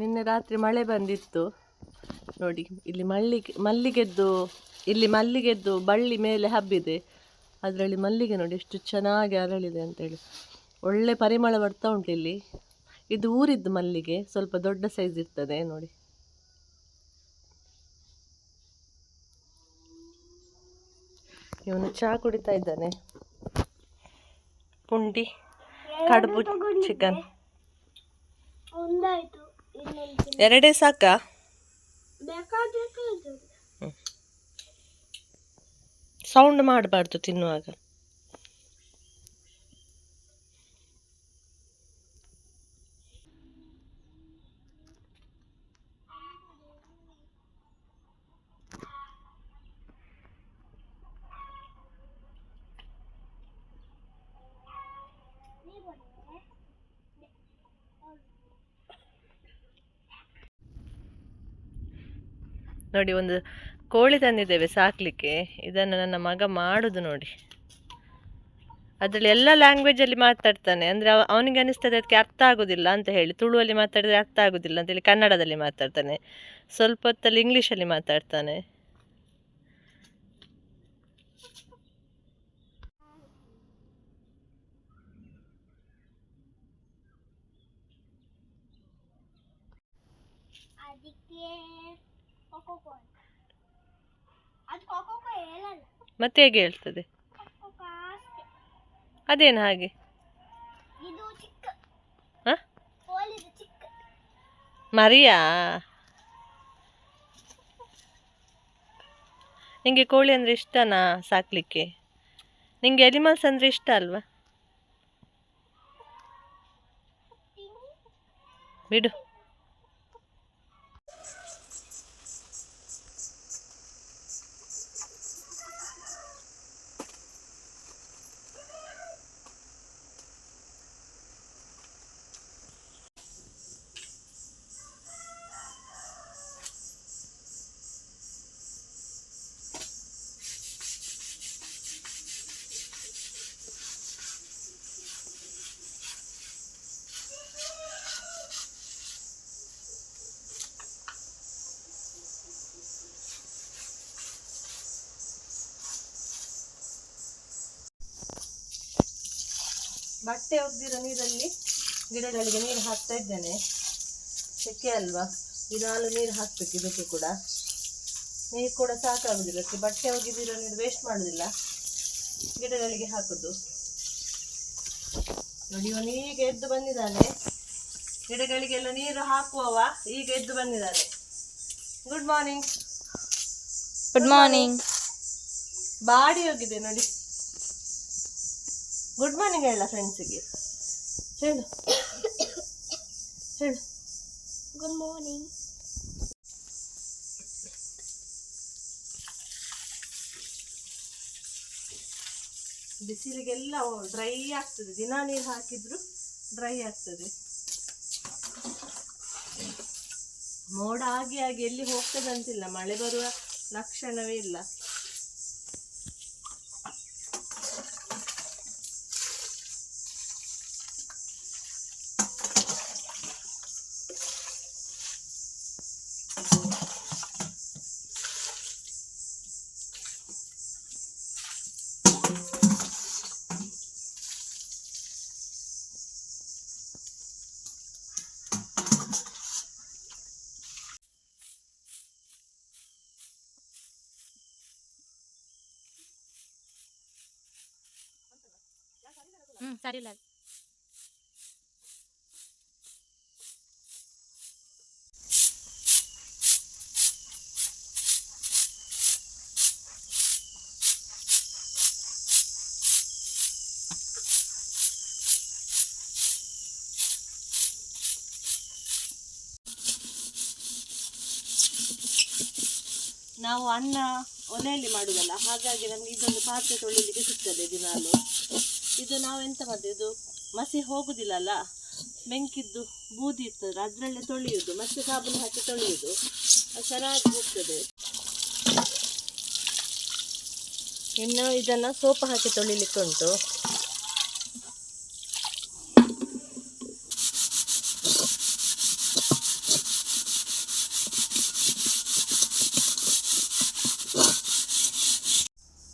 ನಿನ್ನೆ ರಾತ್ರಿ ಮಳೆ ಬಂದಿತ್ತು. ನೋಡಿ, ಇಲ್ಲಿ ಮಲ್ಲಿಗೆ, ಮಲ್ಲಿಗೆದ್ದು, ಇಲ್ಲಿ ಮಲ್ಲಿಗೆದ್ದು ಬಳ್ಳಿ ಮೇಲೆ ಹಬ್ಬಿದೆ. ಅದರಲ್ಲಿ ಮಲ್ಲಿಗೆ ನೋಡಿ ಎಷ್ಟು ಚೆನ್ನಾಗಿ ಅರಳಿದೆ ಅಂತೇಳಿ. ಒಳ್ಳೆ ಪರಿಮಳ ಬರ್ತಾ ಉಂಟು ಇಲ್ಲಿ. ಇದು ಊರಿದ್ದು ಮಲ್ಲಿಗೆ, ಸ್ವಲ್ಪ ದೊಡ್ಡ ಸೈಜ್ ಇರ್ತದೆ, ನೋಡಿ. ಇವನು ಚಹಾ ಕುಡಿತಾ ಇದ್ದಾನೆ. ಪುಂಡಿ, ಕಡುಬು ಚಿಕನ್ ಒಂದಾಯ್ತು. ಎರಡೇ ಸಾಕಾ? ಸೌಂಡ್ ಮಾಡಬಾರ್ದು ತಿನ್ನುವಾಗ. ನೋಡಿ, ಒಂದು ಕೋಳಿ ತಂದಿದ್ದೇವೆ ಸಾಕಲಿಕ್ಕೆ. ಇದನ್ನು ನನ್ನ ಮಗ ಮಾಡುದು ನೋಡಿ. ಅದರಲ್ಲಿ ಎಲ್ಲ ಲ್ಯಾಂಗ್ವೇಜಲ್ಲಿ ಮಾತಾಡ್ತಾನೆ. ಅಂದರೆ ಅವ, ಅವನಿಗೆ ಅನಿಸ್ತದೆ ಅದಕ್ಕೆ ಅರ್ಥ ಆಗೋದಿಲ್ಲ ಅಂತ ಹೇಳಿ. ತುಳುವಲ್ಲಿ ಮಾತಾಡಿದರೆ ಅರ್ಥ ಆಗೋದಿಲ್ಲ ಅಂತೇಳಿ ಕನ್ನಡದಲ್ಲಿ ಮಾತಾಡ್ತಾನೆ. ಸ್ವಲ್ಪ ಹೊತ್ತಲ್ಲಿ ಇಂಗ್ಲೀಷಲ್ಲಿ ಮಾತಾಡ್ತಾನೆ. ಅದಕ್ಕೆ ಮತ್ತೆ ಹೇಗೆ ಹೇಳ್ತದೆ? ಅದೇನು ಹಾಗೆ? ಮರಿಯಾ? ನಿಂಗೆ ಕೋಳಿ ಅಂದರೆ ಇಷ್ಟನಾ ಸಾಕಲಿಕ್ಕೆ? ನಿಂಗೆ ಎನಿಮಲ್ಸ್ ಅಂದರೆ ಇಷ್ಟ ಅಲ್ವಾ? ಬಿಡು. ಬಟ್ಟೆ ಒಗ್ದಿರೋ ನೀರಲ್ಲಿ ಗಿಡಗಳಿಗೆ ನೀರು ಹಾಕ್ತಾ ಇದ್ದೇನೆ. ಸೆಕೆ ಅಲ್ವಾ? ದಿನಾಲು ನೀರು ಹಾಕ್ಬೇಕು ಇದಕ್ಕೆ ಕೂಡ. ನೀರು ಕೂಡ ಸಾಕಾಗುದಿಲ್ಲ. ಅದಕ್ಕೆ ಬಟ್ಟೆ ಒಗಿದಿರೋ ನೀರು ವೇಸ್ಟ್ ಮಾಡುದಿಲ್ಲ. ಗಿಡಗಳಿಗೆ ಹಾಕುದು. ನೋಡಿ ಇವನು ಈಗ ಎದ್ದು ಬಂದಿದ್ದಾನೆ. ಗಿಡಗಳಿಗೆಲ್ಲ ನೀರು ಹಾಕುವವ ಈಗ ಎದ್ದು ಬಂದಿದ್ದಾನೆ. Good morning good morning body ಹೋಗಿದೆ ನೋಡಿ? ಗುಡ್ ಮಾರ್ನಿಂಗ್ ಹೇಳ ಫ್ರೆಂಡ್ಸಿಗೆ ಹೇಳು. ಹೇಳು. ಗುಡ್ ಮಾರ್ನಿಂಗ್ ಬಿಸಿಲಿಗೆಲ್ಲ ಡ್ರೈ ಆಗ್ತದೆ. ದಿನ ನೀರು ಹಾಕಿದ್ರು ಡ್ರೈ ಆಗ್ತದೆ. ಮೋಡ ಆಗಿ ಆಗಿ ಎಲ್ಲಿ ಹೋಗ್ತದಂತಿಲ್ಲ ಮಳೆ ಬರುವ ಲಕ್ಷಣವೇ ಇಲ್ಲ. ಇಲ್ಲ ನಾವು ಅನ್ನ ಒಲೆಯಲ್ಲಿ ಮಾಡುವುದಲ್ಲ ಹಾಗಾಗಿ ನಮಗೆ ಇದೊಂದು ಪಾತ್ರೆ ತೊಳಿಲಿಕ್ಕೆ ಸಿಗ್ತದೆ ದಿನಾಲು. ಇದು ನಾವು ಎಂತ ಮಾಡ್ತೀವಿ ಇದು ಮಸಿ ಹೋಗುದಿಲ್ಲಲ್ಲ? ಬೆಂಕಿದ್ದು ಬೂದಿ ಇರ್ತದೆ, ಅದರಲ್ಲೇ ತೊಳೆಯುವುದು ಮತ್ತೆ ಸಾಬೂನು ಹಾಕಿ ತೊಳೆಯುವುದು ಅದು ಚೆನ್ನಾಗಿ ಹೋಗ್ತದೆ. ಇನ್ನು ಇದನ್ನು ಸೋಪ್ ಹಾಕಿ ತೊಳಿಲಿಕ್ಕೆ ತೊಳಿಲಿಕ್ಕುಂಟು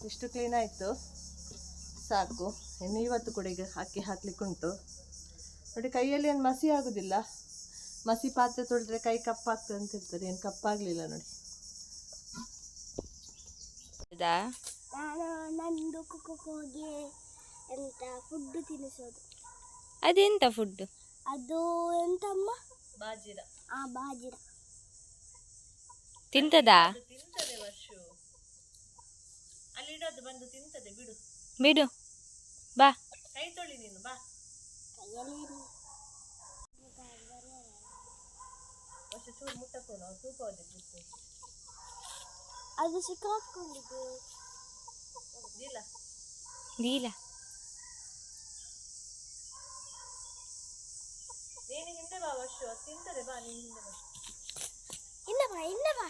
ಇಷ್ಟು ಕ್ಲೀನ್ ಆಯಿತು. ಸಾಕು ಇನ್ನು ಇವತ್ತು ಕೂಡ ಈಗ ಅಕ್ಕಿ ಹಾಕ್ಲಿಕ್ಕೆ ಉಂಟು. ನೋಡಿ ಕೈಯಲ್ಲಿ ಏನು ಮಸಿ ಆಗೋದಿಲ್ಲ. ಮಸಿ ಪಾತ್ರೆ ತೊಳೆದ್ರೆ ಕೈ ಕಪ್ಪಾಗ್ತದೆ ಅಂತ ಹೇಳ್ತಾರೆ. ಏನು ಕಪ್ಪಾಗಲಿಲ್ಲ ನೋಡಿ. ಹೌದಾ? ನಂದು ಹೋಗಿ ಎಂತ ಫುಡ್ ತಿನ್ನಿಸೋದು. ಅದೆಂತ ಫುಡ್ ಅದು ಎಂತಮ್ಮ? ಬಾಜಿರ. ಆ ಬಾಜಿರ. ತಿಂತದಾ? ತಿಂತದೆ ವರ್ಷು ಅಲ್ಲಿ ಇಡೋದು ಬಂದು ತಿಂತದೆ ಬಿಡು. ಬಿಡು ಬಾ ಕೈ ತೊಳಿ ನೀನು ಬಾ ಕೈಯಲ್ಲಿ ವರ್ಷ ಚೂರು ಮುಟ್ಟಕೋಣ ತೂಕ ಹೋದಕ್ಕೆ ಅದು ಸಿಕ್ಕಾಕೊಂಡಿದ್ದು ಇಲ್ಲ ದೀಲ ನೀನು ಹಿಂದೆ ಬಾ ವರ್ಷ ಅದು ತಿಂತದೆ ಬಾ ನೀನು ಹಿಂದೆ ಬಾ ಇಲ್ಲ ಬಾ ಇಲ್ಲ ಬಾ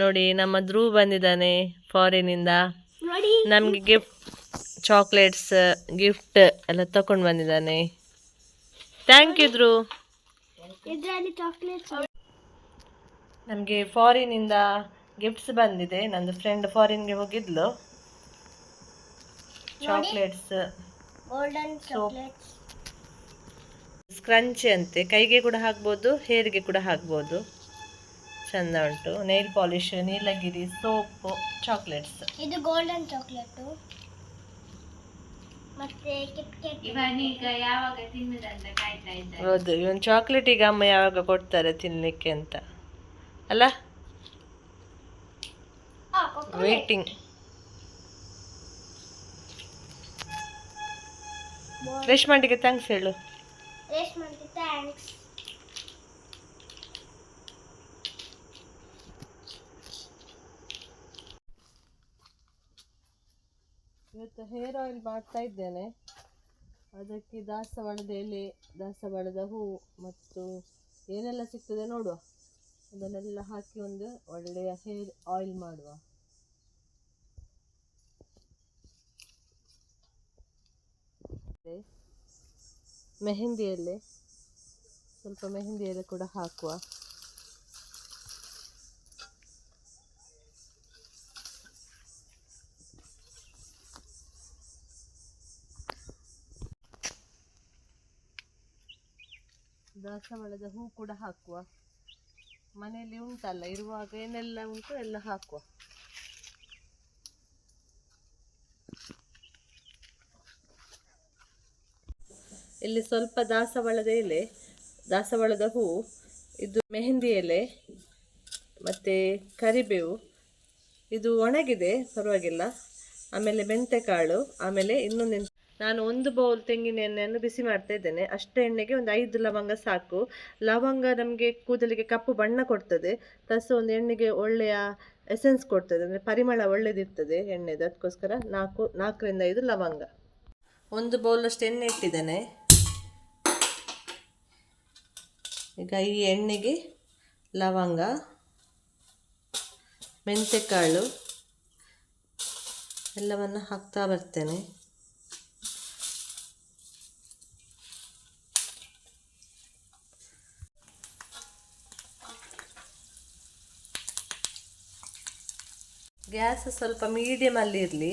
ನೋಡಿ ನಮ್ಮ ಧ್ರುವ್ ಬಂದಿದ್ದಾನೆ ಫಾರಿನ್ ಇಂದ ನಮಗೆ ಗಿಫ್ಟ್ ಚಾಕ್ಲೇಟ್ಸ್ ಗಿಫ್ಟ್ ಎಲ್ಲ ತಕೊಂಡ್ ಬಂದಿದ್ದಾನೆ. ಥ್ಯಾಂಕ್ ಯು ಧ್ರುವ್ ನಮ್ಗೆ ಫಾರಿನ್ ಫಾರಿನಿಂದ ಗಿಫ್ಟ್ಸ್ ಬಂದಿದೆ. ನಂದು ಫ್ರೆಂಡ್ ಫಾರಿನ್ಗೆ ಹೋಗಿದ್ಲು. ಚಾಕ್ಲೇಟ್ಸ್ ಸ್ಕ್ರಂಚಿ ಅಂತೆ. ಕೈಗೆ ಕೂಡ ಹಾಕ್ಬೋದು ಹೇರ್ಗೆ ಕೂಡ ಹಾಕ್ಬೋದು. ಚಂದ ಉಂಟು ನೈಲ್ ಪಾಲಿಶ್ ನೀಲಗಿರಿ ಸೋಪು ಚಾಕ್ಲೇಟ್ಸ್ ಇದು ಗೋಲ್ಡನ್ ಚಾಕ್ಲೇಟು ಮತ್ತೆ ಕಿಟ್ ಕೆಟ್ ಹೌದು ಇವನ್ ಚಾಕ್ಲೇಟ್ ಈಗ ಅಮ್ಮ ಯಾವಾಗ ಕೊಡ್ತಾರೆ ತಿನ್ನಲಿಕ್ಕೆ ಅಂತ. ಅಲ್ಲ? ವೇಟಿಂಗ್ ರೇಷ್ಮಂಡಿಗೆ ಥ್ಯಾಂಕ್ಸ್ ಹೇಳು. ರೇಷ್ಮಂಟಿ ಥ್ಯಾಂಕ್ಸ್ ಇವತ್ತು ಹೇರ್ ಆಯಿಲ್ ಮಾಡ್ತಾ ಇದ್ದೇನೆ. ಅದಕ್ಕೆ ದಾಸವಾಳದ ಎಲೆ ದಾಸವಾಳದ ಹೂ ಮತ್ತು ಏನೆಲ್ಲ ಸಿಗ್ತದೆ ನೋಡುವ. ಅದನ್ನೆಲ್ಲ ಹಾಕಿ ಒಂದು ಒಳ್ಳೆಯ ಹೇರ್ ಆಯಿಲ್ ಮಾಡುವ. ಮೆಹಂದಿಯಲ್ಲಿ, ಸ್ವಲ್ಪ ಮೆಹಂದಿ ಎಲೆ ಕೂಡ ಹಾಕುವ. ದಾಸವಾಳದ ಹೂ ಕೂಡ ಹಾಕುವ. ಮನೆಯಲ್ಲಿ ಉಂಟಲ್ಲ, ಇರುವಾಗ ಏನೆಲ್ಲ ಉಂಟು ಎಲ್ಲ ಹಾಕುವ. ಇಲ್ಲಿ ಸ್ವಲ್ಪ ದಾಸವಾಳದ ಎಲೆ ದಾಸವಾಳದ ಹೂ, ಇದು ಮೆಹಂದಿ ಎಲೆ, ಮತ್ತು ಕರಿಬೇವು. ಇದು ಒಣಗಿದೆ, ಪರವಾಗಿಲ್ಲ. ಆಮೇಲೆ ಮೆಂತೆಕಾಳು ಆಮೇಲೆ ಇನ್ನೊಂದು ನಾನು ಒಂದು ಬೌಲ್ ತೆಂಗಿನ ಎಣ್ಣೆಯನ್ನು ಬಿಸಿ ಮಾಡ್ತಾ ಇದ್ದೇನೆ. ಅಷ್ಟು ಎಣ್ಣೆಗೆ ಒಂದು ಐದು ಲವಂಗ ಸಾಕು. ಲವಂಗ ನಮಗೆ ಕೂದಲಿಗೆ ಕಪ್ಪು ಬಣ್ಣ ಕೊಡ್ತದೆ. ಪ್ಲಸ್ ಒಂದು ಎಣ್ಣೆಗೆ ಒಳ್ಳೆಯ ಎಸೆನ್ಸ್ ಕೊಡ್ತದೆ. ಅಂದರೆ ಪರಿಮಳ ಒಳ್ಳೆದಿರ್ತದೆ ಎಣ್ಣೆದು. ಅದಕ್ಕೋಸ್ಕರ ನಾಲ್ಕು, ನಾಲ್ಕರಿಂದ ಐದು ಲವಂಗ. ಒಂದು ಬೌಲಷ್ಟು ಎಣ್ಣೆ ಇಟ್ಟಿದ್ದೇನೆ. ಈಗ ಈ ಎಣ್ಣೆಗೆ ಲವಂಗ, ಮೆಂತೆಕಾಳು, ಎಲ್ಲವನ್ನು ಹಾಕ್ತಾ ಬರ್ತೇನೆ. ಗ್ಯಾಸ್ ಸ್ವಲ್ಪ ಮೀಡಿಯಮಲ್ಲಿ ಇರಲಿ.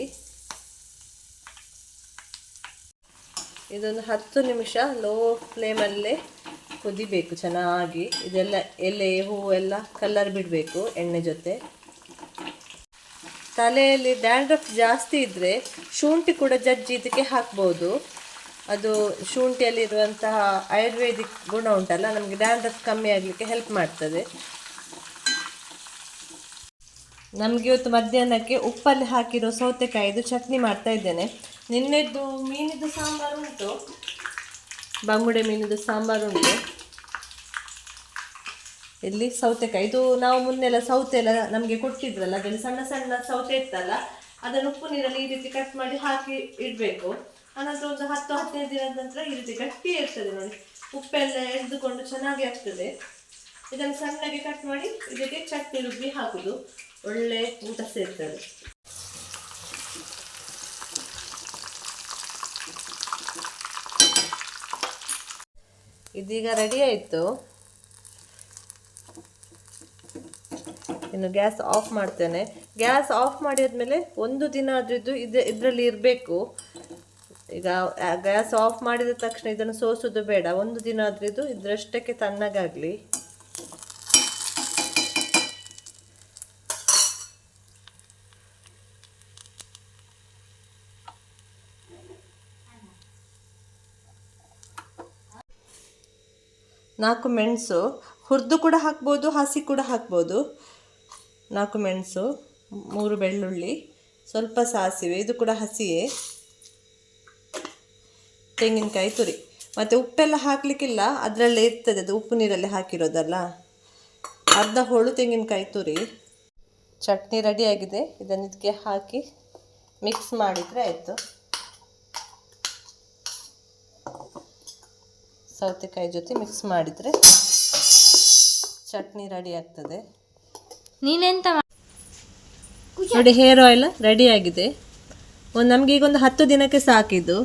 ಇದೊಂದು ಹತ್ತು ನಿಮಿಷ ಲೋ ಫ್ಲೇಮಲ್ಲೇ ಕುದಿಬೇಕು ಚೆನ್ನಾಗಿ. ಇದೆಲ್ಲ ಎಲೆ ಹೂವು ಎಲ್ಲ ಕಲರ್ ಬಿಡಬೇಕು ಎಣ್ಣೆ ಜೊತೆ. ತಲೆಯಲ್ಲಿ ಡ್ಯಾಂಡ್ರಫ್ ಜಾಸ್ತಿ ಇದ್ದರೆ ಶುಂಠಿ ಕೂಡ ಜಜ್ಜಿ ಇದಕ್ಕೆ ಹಾಕ್ಬೋದು. ಅದು ಶುಂಠಿಯಲ್ಲಿರುವಂತಹ ಆಯುರ್ವೇದಿಕ್ ಗುಣ ಉಂಟಲ್ಲ, ನಮಗೆ ಡ್ಯಾಂಡ್ರಫ್ ಕಮ್ಮಿ ಆಗಲಿಕ್ಕೆ ಹೆಲ್ಪ್ ಮಾಡ್ತದೆ. ನಮಗೆ ಇವತ್ತು ಮಧ್ಯಾಹ್ನಕ್ಕೆ ಉಪ್ಪಲ್ಲಿ ಹಾಕಿರೋ ಸೌತೆಕಾಯಿದು ಚಟ್ನಿ ಮಾಡ್ತಾ ಇದ್ದೇನೆ. ನಿನ್ನೆದ್ದು ಮೀನಿದು ಸಾಂಬಾರು ಉಂಟು. ಬಂಗುಡೆ ಮೀನಿದು ಸಾಂಬಾರು ಉಂಟು. ಇಲ್ಲಿ ಸೌತೆಕಾಯಿ. ಇದು ನಾವು ಮುನ್ನೆಲ್ಲ ಸೌತೆ ಎಲ್ಲ ನಮಗೆ ಕೊಟ್ಟಿದ್ರಲ್ಲ, ಅದರಲ್ಲಿ ಸಣ್ಣ ಸಣ್ಣ ಸೌತೆ ಇತ್ತಲ್ಲ, ಅದನ್ನು ಉಪ್ಪು ನೀರಲ್ಲಿ ಈ ರೀತಿ ಕಟ್ ಮಾಡಿ ಹಾಕಿ ಇಡಬೇಕು. ಅನಂತರ ಒಂದು ಹತ್ತು ಹದಿನೈದು ದಿನದ ನಂತರ ಈ ರೀತಿ ಗಟ್ಟಿ ಇರ್ತದೆ ನೋಡಿ. ಉಪ್ಪೆಲ್ಲ ಎಳೆದುಕೊಂಡು ಚೆನ್ನಾಗಿ ಆಗ್ತದೆ. ಇದನ್ನು ಸಣ್ಣಗೆ ಕಟ್ ಮಾಡಿ ಇದಕ್ಕೆ ಚಟ್ನಿ ರುಬ್ಬಿ ಹಾಕುದು. ಒಳ್ಳೆ ಊಟ ಸೇರ್ತದೆ. ಇದೀಗ ರೆಡಿ ಆಯಿತು. ಇನ್ನು ಗ್ಯಾಸ್ ಆಫ್ ಮಾಡ್ತೇನೆ. ಗ್ಯಾಸ್ ಆಫ್ ಮಾಡಿದ್ಮೇಲೆ ಒಂದು ದಿನ ಅದ್ರದ್ದು ಇದು ಇದರಲ್ಲಿ ಇರಬೇಕು. ಈಗ ಗ್ಯಾಸ್ ಆಫ್ ಮಾಡಿದ ತಕ್ಷಣ ಇದನ್ನು ಸೋಸೋದು ಬೇಡ. ಒಂದು ದಿನ ಆದ್ರಿದ್ದು ಇದ್ರಷ್ಟಕ್ಕೆ ತಣ್ಣಗಾಗಲಿ. ನಾಲ್ಕು ಮೆಣಸು, ಹುರಿದು ಕೂಡ ಹಾಕ್ಬೋದು, ಹಸಿ ಕೂಡ ಹಾಕ್ಬೋದು. ನಾಲ್ಕು ಮೆಣಸು, ಮೂರು ಬೆಳ್ಳುಳ್ಳಿ, ಸ್ವಲ್ಪ ಸಾಸಿವೆ, ಇದು ಕೂಡ ಹಸಿಯೇ. ತೆಂಗಿನಕಾಯಿ ತುರಿ. ಮತ್ತು ಉಪ್ಪೆಲ್ಲ ಹಾಕಲಿಕ್ಕಿಲ್ಲ, ಅದರಲ್ಲೇ ಇರ್ತದೆ ಅದು, ಉಪ್ಪು ನೀರಲ್ಲಿ ಹಾಕಿರೋದಲ್ಲ. ಅರ್ಧ ಹೋಳು ತೆಂಗಿನಕಾಯಿ ತುರಿ. ಚಟ್ನಿ ರೆಡಿಯಾಗಿದೆ ಇದನ್ನು ಇದಕ್ಕೆ ಹಾಕಿ ಮಿಕ್ಸ್ ಮಾಡಿದರೆ ಆಯಿತು. ಸೌತೆಕಾಯಿ ಜೊತೆ ಮಿಕ್ಸ್ ಮಾಡಿದರೆ ಚಟ್ನಿ ರೆಡಿ ಆಗ್ತದೆ. ನೀನೆಂತ ನೋಡಿ ಹೇರ್ ಆಯಿಲ್ ರೆಡಿ ಆಗಿದೆ. ಒಂದು ನಮಗೆ ಈಗ ಒಂದು ಹತ್ತು ದಿನಕ್ಕೆ ಸಾಕಿದ್ದು.